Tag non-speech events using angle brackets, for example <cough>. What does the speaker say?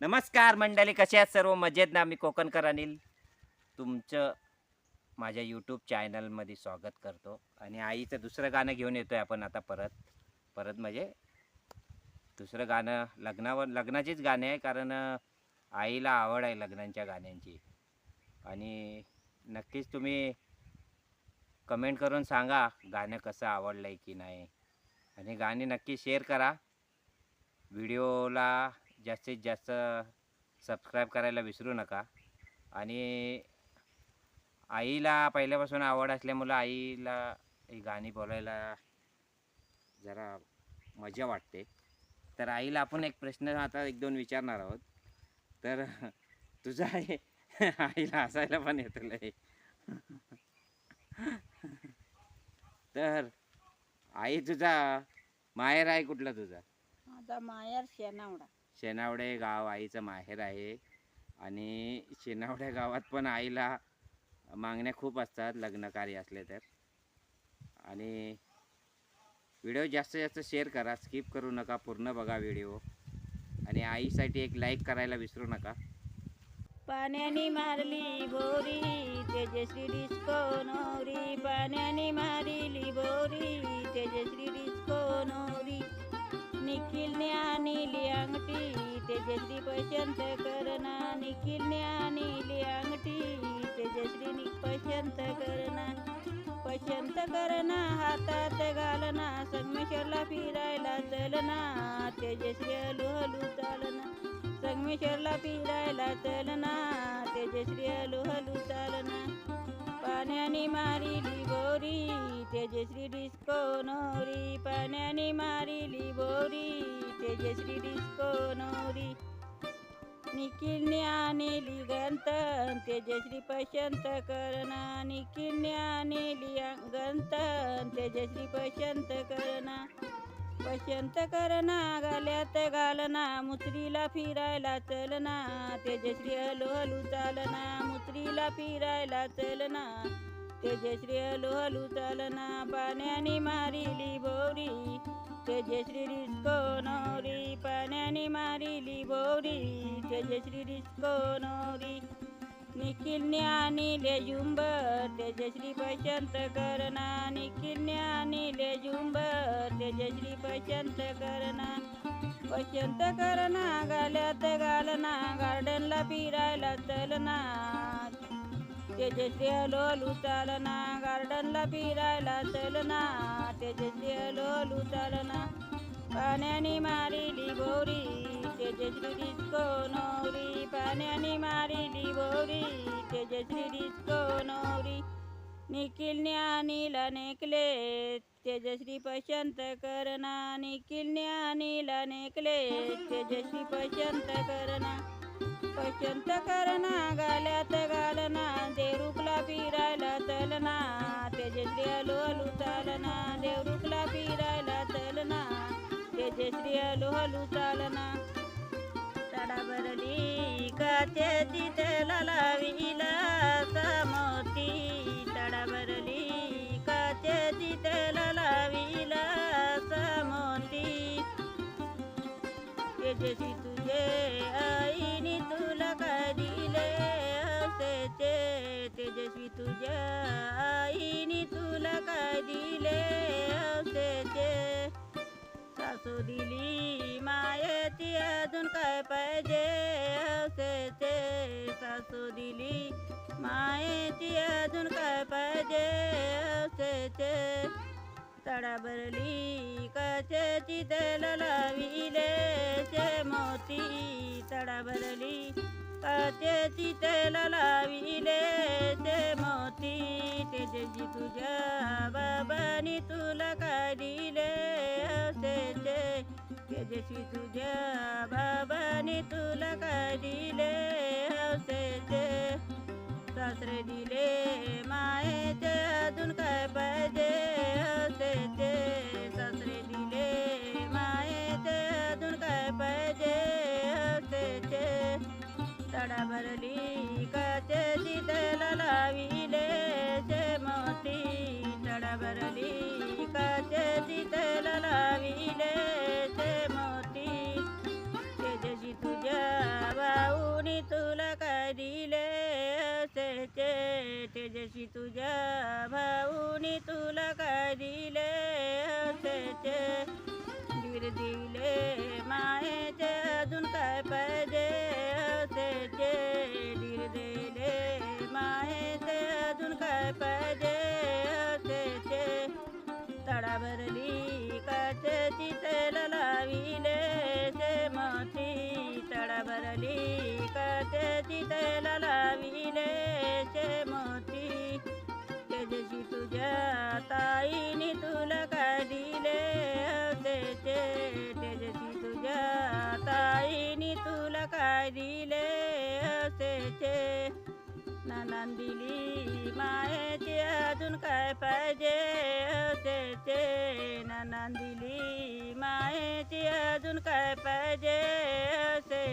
नमस्कार मंडळी कसे आहेत सर्व? मजेत ना? मी कोकणकर अनिल. तुमचं माझ्या यूट्यूब चॅनलमध्ये स्वागत करतो. आणि आईचं दुसरं गाणं घेऊन येतो आहे आपण आता परत. परत म्हणजे दुसरं गाणं लग्नावर लग्नाचीच गाणे आहे कारण आईला आवड आहे लग्नांच्या गाण्यांची. आणि नक्कीच तुम्ही कमेंट करून सांगा गाणं कसं आवडलं आहे की नाही. आणि गाणी नक्की शेअर करा. व्हिडिओला जास्तीत जास्त सबस्क्राईब करायला विसरू नका. आणि आईला पहिल्यापासून आवड असल्यामुळं आईला ही गाणी बोलायला जरा मजा वाटते. तर आईला आपण एक प्रश्न आता एक दोन विचारणार आहोत. तर तुझा आहे <laughs> आईला हसायला पण येतं लय. तर आई तुझा माहेर आहे कुठला तुझा? माझा माहेर शेनावडा शेनावडे गाव आईचं माहेर आहे. आणि शेनावडे गावात पण आईला मागण्या खूप असतात लग्नकार्य असले तर. आणि व्हिडिओ जास्तीत जास्त शेअर करा स्किप करू नका पूर्ण बघा व्हिडिओ. आणि आईसाठी एक लाईक करायला विसरू नका. पाण्याने मारली बोरी तेजश्री डिस्को नोरी पाण्याने मारली बोरी तेजश्री निखिलने आणली अंगठी. तेजश्री पसंत करना निखिलने आणली अंगठी. तेजश्री पसंत करना पसंत करना हातात घालना संगमेश्वरला फिरायला चलना तेजश्री हलू हलू चालना संगमेश्वरला फिरायला चलना तेजश्री हलू हलू चालना पाण्याने मारिली बोरी. किण्याने लिगंत तेजश्री पशंत करना निखिलने आणली गंतन तेजश्री पशंत करणा. पशंत करणा गाल्यात घालना. मुत्रीला फिरायला चलना. तेजश्री हलू हलू चालना. मुत्रीला फिरायला चलना. तेजश्री हलू हलू चालना पाण्याने मारिली बोरी तेजश्री डिस्को नोरी पाण्याने मारिली बोरी तेजश्री डिस्को नोरी निखिलने आणले झुंबर तेजश्री पसंत करना निखिलने आणले झुंबर तेजश्री पसंत करना पसंत करना गाल्यात घालना गार्डनला फिरायला चलना तेजश्री हलो हलू चालना गार्डनला फिरायला चलना तेजश्री हलो हलू चालना पाण्याने मारिली बोरी तेजश्री डिस्को नोरी पाण्याने मारिली बोरी तेजश्री डिस्को नोरी निखिलने आणीला नेकले तेजश्री पसंत करना. निखिलने आणीला नेकले तेजश्री पसंत करना. पसंत करना गाल्यात घालना देवरुखला फिरायला चलना तेजश्री हलू हलू चालना देवरुखला फिरायला चलना तेजश्री हलू हलू चालना. तडा का काचेची तेला लाविला सासू दिली मायेची अजून काय पाहिजे? हौसेचे सासू दिली मायेची अजून काय पाहिजे? हौसेचे तडा भरली काचेची तेल लाविले? चे मोती तडा भरली काचेची तेल लाविले? चे तेजस्वी तुझ्या बाबानी तुला काय दिले हौसेचे सासरे दिले मायेचे अजून काय पाहिजे हौसेचे सासरे दिले मायेचे अजून काय पाहिजे हौसेचे तडा भरली काचेची तेल लाविले चे मोती तडा भरली काचेची तेल जशी तुझ्या भाऊनी तुला काय दिले मान दिली मायेची अजून काय पाहिजे होते नानान दिली मायेची अजून काय पाहिजे होते